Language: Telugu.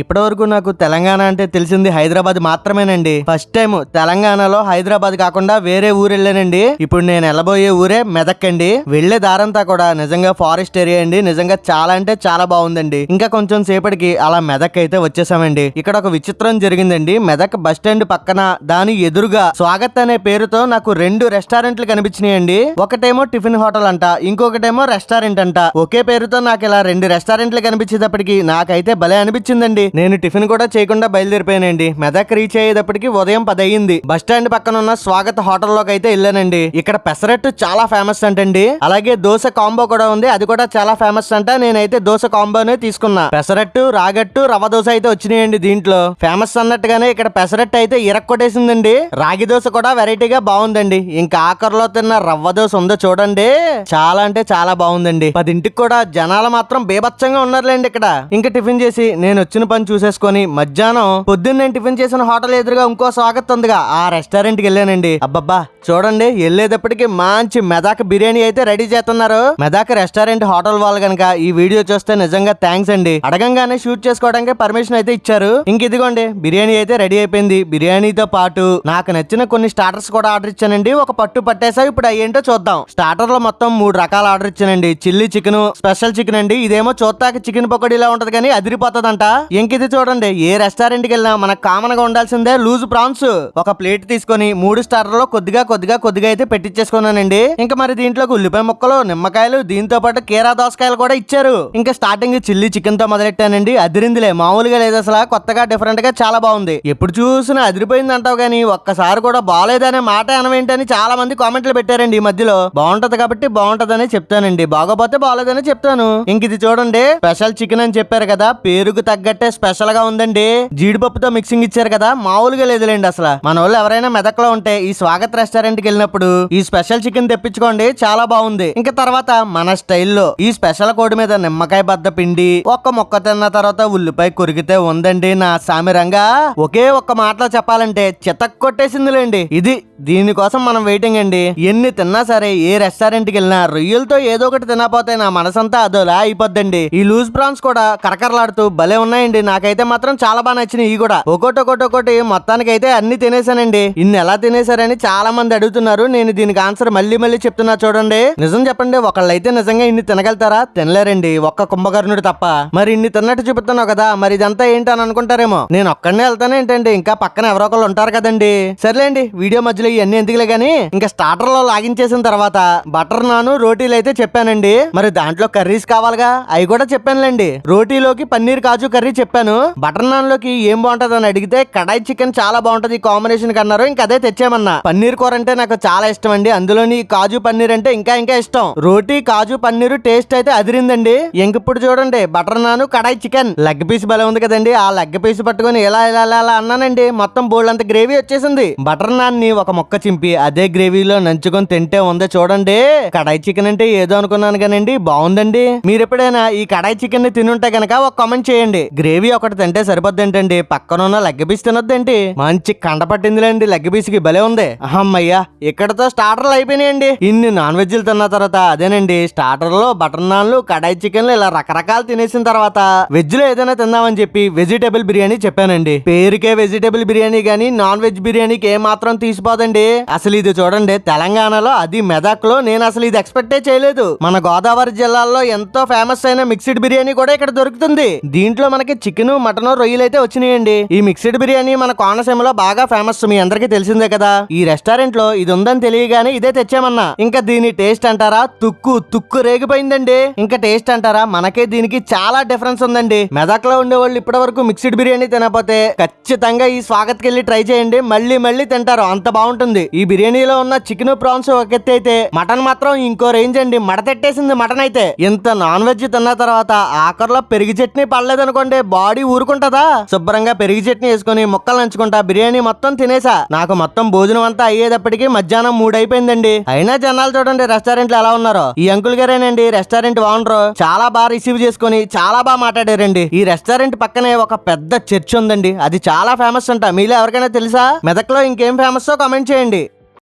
ఇప్పటి వరకు నాకు తెలంగాణ అంటే తెలిసింది హైదరాబాద్ మాత్రమేనండి. ఫస్ట్ టైం తెలంగాణలో హైదరాబాద్ కాకుండా వేరే ఊరు వెళ్ళానండి ఇప్పుడు నేను వెళ్ళబోయే ఊరే మెదక్ అండి వెళ్ళే దారంతా కూడా నిజంగా ఫారెస్ట్ ఏరియా అండి. నిజంగా చాలా అంటే చాలా బాగుందండి. ఇంకా కొంచెం సేపటికి అలా మెదక్ అయితే వచ్చేసామండి. ఇక్కడ ఒక విచిత్రం జరిగిందండి. మెదక్ బస్ స్టాండ్ పక్కన దాని ఎదురుగా స్వాగత్ అనే పేరుతో నాకు రెండు రెస్టారెంట్లు కనిపించినాయండి. ఒకటేమో టిఫిన్ హోటల్ అంట ఇంకొకటేమో రెస్టారెంట్ అంట. ఒకే పేరుతో నాకు ఇలా రెండు రెస్టారెంట్లు కనిపించేటప్పటికి నాకైతే భలే అనిపించిందండి. నేను టిఫిన్ కూడా చేయకుండా బయలుదేరిపోయానండి. మెదక్ రీచ్ అయ్యేటప్పటికి ఉదయం పది అయ్యింది బస్ స్టాండ్ పక్కన ఉన్న స్వాగత్ హోటల్లోకి అయితే వెళ్ళానండి. ఇక్కడ పెసరట్టు చాలా ఫేమస్ అంటండి. అలాగే దోశ కాంబో కూడా ఉంది. అది కూడా చాలా ఫేమస్ అంట. నేనైతే దోశ కాంబోనే తీసుకున్నా. పెసరట్టు రాగట్టు రవ్వ దోశ అయితే వచ్చినాయండి దీంట్లో. ఫేమస్ అన్నట్టుగానే ఇక్కడ పెసరట్టు అయితే ఇరక్కొట్టేసిందండి. రాగి దోశ కూడా వెరైటీగా బాగుందండి. ఇంకా ఆఖరిలో తిన్న రవ్వ దోశ ఉందో చూడండి. చాలా అంటే చాలా బాగుందండి. పదింటికి కూడా జనాలు మాత్రం బేబచ్చంగా ఉన్నారులేండి ఇక్కడ. ఇంకా టిఫిన్ చేసి నేను వచ్చిన పని చూసేసుకొని మధ్యాహ్నం పొద్దున్న నేను టిఫిన్ చేసిన హోటల్ ఎదురుగా ఇంకో స్వాగత్ ఉందిగా. ఆ రెస్టారెంట్కి వెళ్ళానండి. అబ్బబ్బా చూడండి వెళ్ళేటప్పటికి మంచి మెదాక్ బిర్యానీ అయితే రెడీ చేస్తున్నారు. మెదాక్ రెస్టారెంట్ హోటల్ వాళ్ళు కనుక ఈ వీడియో చూస్తే నిజంగా థ్యాంక్స్ అండి. అడగంగానే షూట్ చేసుకోవడానికి పర్మిషన్ అయితే ఇచ్చారు. ఇంక ఇదిగోండి బిర్యానీ అయితే రెడీ అయిపోయింది. బిర్యానీతో పాటు నాకు నచ్చిన కొన్ని స్టార్టర్స్ కూడా ఆర్డర్ ఇచ్చానండి. ఒక పట్టు పట్టేసా ఇప్పుడు అయ్యేంటో చూద్దాం. స్టార్టర్లో మొత్తం మూడు రకాల ఆర్డర్ ఇచ్చానండి. చిల్లీ చికెన్ స్పెషల్ చికెన్ అండి. ఇదేమో చూస్తాక చికెన్ పకోడీలా ఉంటది కానీ అదిరిపోతుందంట. ఇంకిది చూడండి ఏ రెస్టారెంట్కి వెళ్ళినా మనకు కామన్గా ఉండాల్సిందే లూజ్ ప్రాన్స్. ఒక ప్లేట్ తీసుకొని మూడు స్టార్లలో కొద్దిగా కొద్దిగా కొద్దిగా అయితే పెట్టించేసుకున్నానండి ఇంకా మరి దీంట్లోకి ఉల్లిపాయ ముక్కలు నిమ్మకాయలు దీంతో పాటు కీరా దోసకాయలు కూడా ఇచ్చారు. ఇంకా స్టార్టింగ్ చిల్లీ చికెన్తో మొదలెట్టానండి. అదిరిందిలే మామూలుగా లేదు అసలు. కొత్తగా డిఫరెంట్గా చాలా బాగుంది. ఎప్పుడు చూసినా అదిరిపోయింది అంటావు కానీ ఒక్కసారి కూడా బాగాలేదనే మాట అనవేంటని చాలా మంది కామెంట్లు పెట్టారండి ఈ మధ్యలో. బాగుంటది కాబట్టి బాగుంటదని చెప్తానండి. బాగోపోతే బాగాలేదని చెప్తాను. ఇంక ఇది చూడండి స్పెషల్ చికెన్ అని చెప్పారు కదా పేరుకు తగ్గట్టు స్పెషల్గా ఉందండి. జీడిపప్పుతో మిక్సింగ్ ఇచ్చారు కదా మామూలుగా లేదులేండి అసలు. మన వాళ్ళు ఎవరైనా మెదక్లో ఉంటే ఈ స్వాగత్ రెస్టారెంట్కి వెళ్ళినప్పుడు ఈ స్పెషల్ చికెన్ తెప్పించుకోండి చాలా బాగుంది. ఇంకా తర్వాత మన స్టైల్లో ఈ స్పెషల్ కోడి మీద నిమ్మకాయ బద్ద పిండి ఒక్క మొక్క తిన్న తర్వాత ఉల్లిపాయ కొరికితే ఉందండి నా సామిరంగా. ఒకే ఒక్క మాటలో చెప్పాలంటే చితక్ కొట్టేసిందిలేండి. ఇది దీనికోసం మనం వెయిటింగ్ అండి. ఎన్ని తిన్నా సరే ఏ రెస్టారెంట్కి వెళ్ళినా రొయ్యలతో ఏదో ఒకటి తినపోతే నా మనసంతా అదోలా అయిపోద్దండి. ఈ లూజ్ ప్రాన్స్ కూడా కరకరలాడుతూ భలే ఉన్నాయండి. నాకైతే మాత్రం చాలా బాగా నచ్చినాయి. ఇవి కూడా. ఒకటి ఒకటి ఒకటి మొత్తానికి అయితే అన్ని తినేసానండి. ఇన్ని ఎలా తినేసారని చాలా మంది అడుగుతున్నారు. నేను దీనికి ఆన్సర్ మళ్ళీ మళ్ళీ చెప్తున్నా చూడండి. నిజం చెప్పండి. ఒకళ్ళైతే నిజంగా ఇన్ని తినగలుగుతారా? తినలేరండి. ఒక్క కుంభకర్ణుడు తప్ప. మరి ఇన్ని తిన్నట్టు చూపుతున్నావు కదా మరి ఇదంతా ఏంటి అని అనుకుంటారేమో. నేను ఒక్కడనే వెళ్తానే ఏంటండి? ఇంకా పక్కన ఎవరో ఒకళ్ళు ఉంటారు కదండి. సర్లేండి వీడియో మధ్యలో ఇవన్నీ ఎందుకులే గానీ ఇంకా స్టార్టర్లో లాగించేసిన తర్వాత బటర్ నాను రోటీలు అయితే చెప్పానండి. మరి దాంట్లో కర్రీస్ కావాలిగా? అవి కూడా చెప్పానులేండి. రోటీలోకి పన్నీర్ కాజు కర్రీ చెప్పాను. బటర్ నాన్లోకి ఏం బాగుంటది అని అడిగితే కడాయి చికెన్ చాలా బాగుంటది కాంబినేషన్ కన్నారు ఇంకా అదే తెచ్చామన్నా పన్నీర్ కూర అంటే నాకు చాలా ఇష్టం అండి అందులోని కాజు పన్నీర్ అంటే ఇంకా ఇంకా ఇష్టం. రోటీ కాజు పన్నీర్ టేస్ట్ అయితే అదిరిందండి. ఇంకప్పుడు చూడండి butter naan kadai chicken. Leg piece భలే ఉంది కదండి. ఆ లెగ్ పీస్ పట్టుకొని ఇలా ఇలా ఇలా ఇలా అన్నానండి. మొత్తం బోల్డ్ అంత గ్రేవీ వచ్చేసింది. బటర్ నాన్ని ఒక మొక్క చింపి అదే గ్రేవీలో నంచుకొని తింటే ఉందో చూడండి. కడాయి చికెన్ అంటే ఏదో అనుకున్నాను కానండి. బాగుందండి. మీరు ఎప్పుడైనా ఈ కడాయి చికెన్ని తినుంటే గనక ఒక కామెంట్ చేయండి. గ్రేవీ ఒకటి తింటే సరిపోద్ది ఏంటండి పక్కన ఉన్న పీస్ తినొద్దేంటి? మంచి కండ పట్టిందిలేండి లెగ్గబీస్కి భలే ఉంది. అమ్మయ్యా ఇక్కడతో స్టార్టర్లు అయిపోయినాయండి. ఇన్ని నాన్ వెజ్లు తిన్న తర్వాత అదేనండి స్టార్టర్లో బటర్ నాన్లు కడాయి చికెన్లు ఇలా రకరకాలు తినేసిన తర్వాత వెజ్లో ఏదైనా తిందామని చెప్పి వెజిటేబుల్ బిర్యానీ చెప్పానండి. పేరుకే వెజిటేబుల్ బిర్యానీ కానీ నాన్ వెజ్ బిర్యానీకి ఏ మాత్రం తీసిపోదండి. అసలు ఇది చూడండి తెలంగాణలో అది మెదక్లో నేను అసలు ఇది ఎక్స్పెక్టే చేయలేదు. మన గోదావరి జిల్లాలో ఎంతో ఫేమస్ అయిన మిక్స్డ్ బిర్యానీ కూడా ఇక్కడ దొరుకుతుంది. దీంట్లో మనకి చికెన్ మటన్ రొయ్యలు అయితే వచ్చినాయండి. ఈ మిక్స్డ్ బిర్యానీ మన కోనసీమలో బాగా ఫేమస్. మీ అందరికీ తెలిసిందే కదా. ఈ రెస్టారెంట్లో ఇది ఉందని తెలియగానే ఇదే తెచ్చామన్నా. ఇంకా దీని టేస్ట్ అంటారా? తుక్కు తుక్కు రేగిపోయిందండి. ఇంకా టేస్ట్ అంటారా? మనకే దీనికి చాలా డిఫరెన్స్ ఉందండి. మెదక్లో ఉండే వాళ్ళు ఇప్పటి వరకు మిక్స్డ్ బిర్యానీ తినకపోతే ఖచ్చితంగా ఈ స్వాగత్ వెళ్ళి ట్రై చేయండి. మళ్ళీ మళ్ళీ తింటారు. అంత బాగుంటుంది. ఈ బిర్యానీలో ఉన్న చికెన్ ప్రాన్స్ ఒక అయితే మటన్ మాత్రం ఇంకో రేంజ్ అండి. మడతెట్టేసింది మటన్ అయితే. ఇంత నాన్ వెజ్ తిన్న తర్వాత ఆఖరిలో పెరిగి చట్నీ పడలేదనుకోండి. బాడీ ఊరుకుంటదా? శుభ్రంగా పెరిగి చట్నీ వేసుకుని ముక్కలు నంచుకుంటా బిర్యానీ మొత్తం తినేసా. నాకు మొత్తం భోజనం అంతా అయ్యేటప్పటికి మధ్యాహ్నం మూడు అయిపోయిందండి అయినా జనాలు చూడండి రెస్టారెంట్లో ఎలా ఉన్నారో. ఈ అంకుల్ గారేనండి రెస్టారెంట్ ఓనర్. చాలా బాగా రిసీవ్ చేసుకుని చాలా బాగా మాట్లాడారండి. ఈ రెస్టారెంట్ పక్కనే ఒక పెద్ద చర్చ్ ఉందండి. అది చాలా ఫేమస్ అంట. మీలో ఎవరికైనా తెలుసా? మెదక్లో ఇంకేం ఫేమస్ కామెంట్ చేయండి.